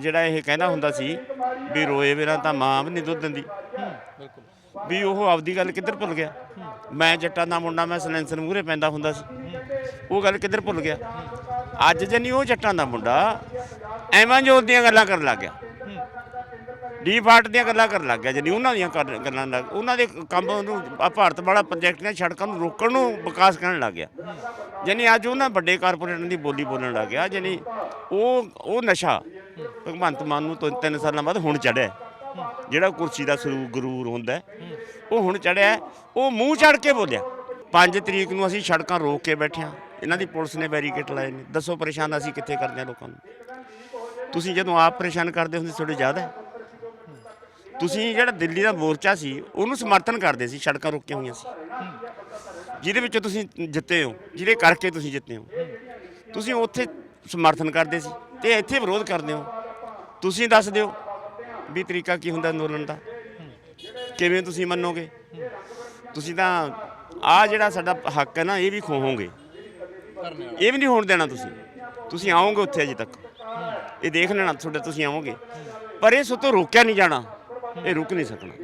ਜਿਹੜਾ ਇਹ ਕਹਿੰਦਾ ਹੁੰਦਾ ਸੀ ਵੀ ਰੋਏ ਬਿਨਾਂ ਤਾਂ ਮਾਂ ਵੀ ਨਹੀਂ ਦੁੱਧ ਦਿੰਦੀ। ਬਿਲਕੁਲ ਵੀ ਉਹ ਆਪਦੀ ਗੱਲ ਕਿੱਧਰ ਭੁੱਲ ਗਿਆ? ਮੈਂ ਜੱਟਾਂ ਦਾ ਮੁੰਡਾ, ਮੈਂ ਸਲੈਂਸਰ ਮੂਹਰੇ ਪੈਂਦਾ ਹੁੰਦਾ ਸੀ। ਉਹ ਗੱਲ ਕਿੱਧਰ ਭੁੱਲ ਗਿਆ? ਅੱਜ ਜਨੀ ਉਹ ਜੱਟਾਂ ਦਾ ਮੁੰਡਾ ਐਵੇਂ ਜੋਤ ਦੀਆਂ ਗੱਲਾਂ ਕਰਨ ਲੱਗ ਗਿਆ। ਡੀਫਾਲਟ ਦੀਆਂ ਗੱਲਾਂ ਕਰਨ ਲੱਗ ਗਿਆ ਜਨੀ, ਉਹਨਾਂ ਦੀਆਂ ਕਰ- ਗੱਲਾਂ ਲੱਗ, ਉਹਨਾਂ ਦੇ ਕੰਮ ਨੂੰ ਭਾਰਤ ਵਾਲਾ ਪ੍ਰੋਜੈਕਟ ਨੇ ਸੜਕਾਂ ਨੂੰ ਰੋਕਣ ਨੂੰ ਵਿਕਾਸ ਕਰਨ ਲੱਗ ਗਿਆ। ਜਨੀ ਅੱਜ ਉਹਨਾਂ ਵੱਡੇ ਕਾਰਪੋਰੇਟਾਂ ਦੀ ਬੋਲੀ ਬੋਲਣ ਲੱਗ ਗਿਆ। ਜਨੀ ਉਹ ਉਹ ਨਸ਼ਾ ਭਗਵੰਤ ਮਾਨ ਨੂੰ ਤਿੰਨ- ਤਿੰਨ ਸਾਲਾਂ ਬਾਅਦ ਹੁਣ ਚੜਿਆ ਜਿਹੜਾ ਕੁਰਸੀ ਦਾ ਸਰੂਰ ਗਰੂਰ ਹੁੰਦਾ ਹੈ, ਉਹ ਹੁਣ ਚੜਿਆ ਉਹ ਮੂੰਹ ਚੜ ਕੇ ਬੋਲਿਆ। 5 ਤਰੀਕ ਨੂੰ ਅਸੀਂ ਸੜਕਾਂ ਰੋਕ ਕੇ ਬੈਠੇ ਹਾਂ ਇਹਨਾਂ ਦੀ ਪੁਲਿਸ ਨੇ ਬੈਰੀਕੇਡ ਲਾਏ ਨੇ। ਦੱਸੋ ਪਰੇਸ਼ਾਨ ਅਸੀਂ ਕਿੱਥੇ ਕਰਦੇ ਹਾਂ ਲੋਕਾਂ ਨੂੰ? ਤੁਸੀਂ ਜਦੋਂ ਆਪ ਪਰੇਸ਼ਾਨ ਕਰਦੇ ਹੁੰਦੇ ਤੁਹਾਡੇ ਜ਼ਿਆਦਾ ਹੈ। ਤੁਸੀਂ ਜਿਹੜਾ ਦਿੱਲੀ ਦਾ ਮੋਰਚਾ ਸੀ ਉਹਨੂੰ ਸਮਰਥਨ ਕਰਦੇ ਸੀ ਸੜਕਾਂ ਰੋਕੀਆਂ ਹੋਈਆਂ ਸੀ। ਜਿਹਦੇ ਵਿੱਚੋਂ ਤੁਸੀਂ ਜਿੱਤੇ ਹੋ ਜਿਹਦੇ ਕਰਕੇ ਤੁਸੀਂ ਜਿੱਤੇ ਹੋ। ਤੁਸੀਂ ਉੱਥੇ ਸਮਰਥਨ ਕਰਦੇ ਸੀ ਤੇ ਇੱਥੇ ਵਿਰੋਧ ਕਰਦੇ ਹੋ। ਤੁਸੀਂ ਦੱਸ ਦਿਓ ਵੀ ਤਰੀਕਾ ਕੀ ਹੁੰਦਾ ਅੰਦੋਲਨ ਦਾ। ਕਿਵੇਂ ਤੁਸੀਂ ਮੰਨੋਗੇ? ਤੁਸੀਂ ਤਾਂ ਆ ਜਿਹੜਾ ਸਾਡਾ ਹੱਕ ਹੈ ਨਾ, ਇਹ ਵੀ ਖੋਹੋਗੇ ਇਹ ਵੀ ਨਹੀਂ ਹੋਣ ਦੇਣਾ ਤੁਸੀਂ। ਤੁਸੀਂ ਆਓਗੇ ਉੱਥੇ ਅਜੇ ਤੱਕ। ਇਹ ਦੇਖ ਲੈਣਾ ਤੁਹਾਡੇ, ਤੁਸੀਂ ਆਓਗੇ। ਪਰ ਇਹ ਸੋ ਤੋਂ ਰੋਕਿਆ ਨਹੀਂ ਜਾਣਾ। ਇਹ ਰੁਕ ਨਹੀਂ ਸਕਣਾ।